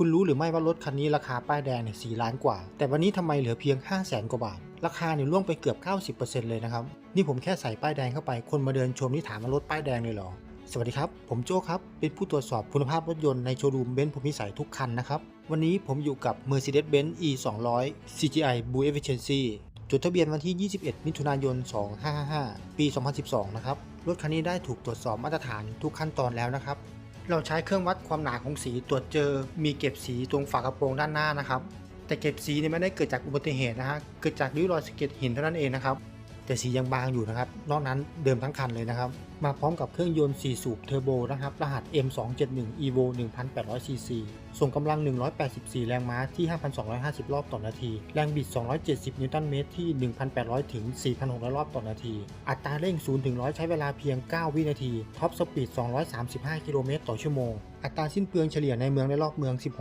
คุณรู้หรือไม่ว่ารถคันนี้ราคาป้ายแดงเนี่ยสล้านกว่า แต่วันนี้ทำไมเหลือเพียง 5 0 0แสนกว่าบาท ราคาเนี่ยล่วงไปเกือบ 90%เลยนะครับ นี่ผมแค่ใส่ป้ายแดงเข้าไป คนมาเดินชมนี่ถามว่ารถป้ายแดงเลยเหรอ สวัสดีครับ ผมโจ้ครับ เป็นผู้ตรวจสอบคุณภาพรถยนต์ในโชว์รูมเบนซ์ภูมิสัยทุกคันนะครับ วันนี้ผมอยู่กับ Mercedes-Benz E 2 0 0 CGI Blue Efficiency จดทะเบียนวันที่ 21 มิถุนายน 2555 ปี 2012 นะครับ รถคันนี้ได้ถูกตรวจสอบมาตรฐานทุกขั้นตอนแล้วนะครับ เราใช้เครื่องวัดความหนาของสีตรวจเจอ มีเก็บสีตรงฝากระโปรงด้านหน้านะครับ แต่เก็บสีเนี่ยไม่ได้เกิดจากอุบัติเหตุนะฮะ เกิดจากริ้วรอยสะเก็ดหินเท่านั้นเองนะครับ แต่สียังบางอยู่นะครับ นอกนั้นเดิมทั้งคันเลยนะครับ มาพร้อมกับเครื่องยนต์ 4 สูบเทอร์โบนะครับ รหัส M271 Evo 1800 cc ส่งกำลัง 184 แรงม้าที่ 5,250 รอบต่อนาที แรงบิด 270 นิวตันเมตรที่ 1,800 ถึง 4,600 รอบต่อนาที อัตราเร่ง 0 ถึง 100 ใช้เวลาเพียง 9 วินาที ท็อปสปีด 235 กิโลเมตรต่อชั่วโมง อัตราสิ้นเปลืองเฉลี่ยในเมืองและรอบเมือง 16